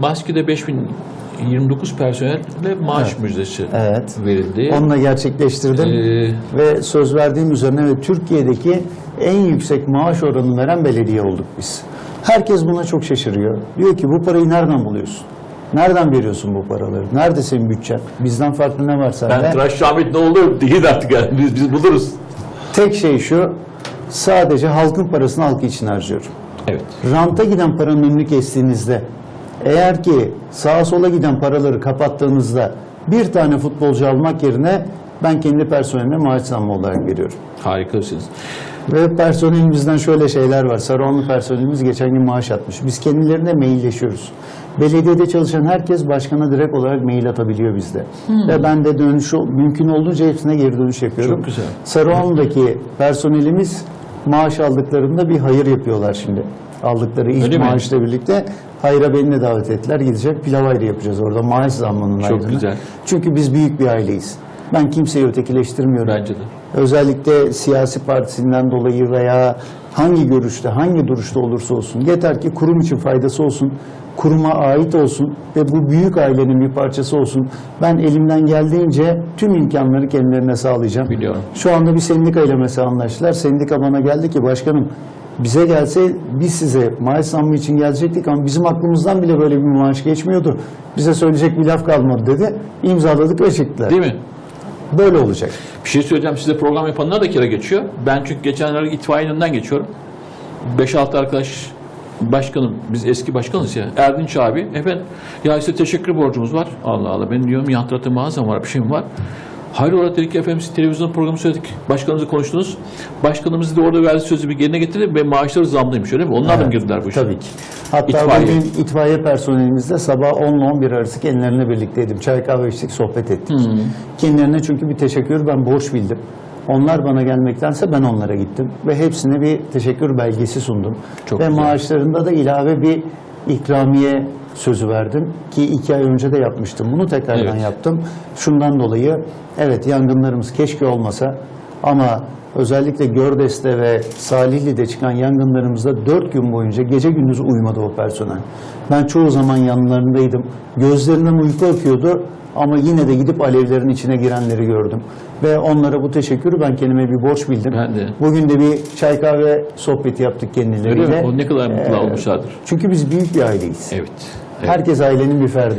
Maskede 5029 personelle maaş Evet. müjdesi Evet. verildi. Onunla gerçekleştirdim. Ee, Ve söz verdiğim üzerine ve Türkiye'deki en yüksek maaş oranını veren belediye olduk biz. Herkes buna çok şaşırıyor. Diyor ki bu parayı nereden buluyorsun? Nereden veriyorsun bu paraları? Nerede senin bütçen? Bizden farklı ne var sende? ben tıraş Şamit ne olur değil artık yani. Biz, biz buluruz. Tek şey şu, sadece halkın parasını halkı için harcıyorum. Evet. Ranta giden paranın önünü kestiğinizde, eğer ki sağa sola giden paraları kapattığınızda bir tane futbolcu almak yerine ben kendi personelime maaş zammı olarak veriyorum. Harikasınız. Ve personelimizden şöyle şeyler var. Sarıonlu personelimiz geçen gün maaş atmış. Biz kendilerine mailleşiyoruz. Belediyede çalışan herkes başkana direkt olarak mail atabiliyor bizde. Ve ben de dönüş mümkün olduğunca hepsine geri dönüş yapıyorum. Çok güzel. Sarıonlu'daki personelimiz maaş aldıklarında bir hayır yapıyorlar şimdi. Aldıkları ilk Öyle mi? maaşla birlikte hayra beni de davet ettiler. Gidecek pilav ayrı yapacağız orada maaş zammının Çok ayrını. güzel. Çünkü biz büyük bir aileyiz. Ben kimseyi ötekileştirmiyorum. Bence de. Özellikle siyasi partisinden dolayı veya hangi görüşte, hangi duruşta olursa olsun. Yeter ki kurum için faydası olsun, kuruma ait olsun ve bu büyük ailenin bir parçası olsun. Ben elimden geldiğince tüm imkanları kendilerine sağlayacağım. Biliyorum. Şu anda bir sendika ile mesela anlaştılar. Sendika bana geldi ki başkanım bize gelse biz size maaş zammı için gelecektik ama bizim aklımızdan bile böyle bir maaş geçmiyordu. Bize söyleyecek bir laf kalmadı dedi. İmzaladık ve çıktılar. Değil mi? Böyle olacak. Bir şey söyleyeceğim size program yapanlar da kira geçiyor. Ben çünkü geçenlerde itfaiyenin önünden geçiyorum. 5-6 arkadaş başkanım, biz eski başkanız ya. Erdinç abi, efendim ya size teşekkür borcumuz var. Allah Allah ben diyorum ya hatırlatı mağazam var, bir şeyim var. Hayrola dedik ki efendim siz televizyon programı söyledik. Başkanınızla konuştunuz. Başkanımız da orada verdiği sözü bir yerine getirdi ve maaşları zamlıymış öyle mi? Onlar da mı girdiler bu işe? Tabii ki. Hatta İtfaiye. bugün itfaiye personelimizle sabah 10 ile 11 arası kendilerine birlikteydim. Çay kahve içtik, sohbet ettik. Kendilerine çünkü bir teşekkür ben borç bildim. Onlar bana gelmektense ben onlara gittim. Ve hepsine bir teşekkür belgesi sundum. Çok Ve güzel. maaşlarında da ilave bir ikramiye sözü verdim. Ki iki ay önce de yapmıştım. Bunu tekrardan Evet. yaptım. Şundan dolayı evet yangınlarımız keşke olmasa ama özellikle Gördes'te ve Salihli'de çıkan yangınlarımızda dört gün boyunca gece gündüz uyumadı o personel. Ben çoğu zaman yanlarındaydım. Gözlerinden uyku akıyordu ama yine de gidip alevlerin içine girenleri gördüm. Ve onlara bu teşekkürü ben kendime bir borç bildim. Ben de. Bugün de bir çay kahve sohbeti yaptık kendileriyle. Öyle mi? O ne kadar mutlu Ee, olmuşlardır. Çünkü biz büyük bir aileyiz. Evet. Herkes ailenin bir ferdi.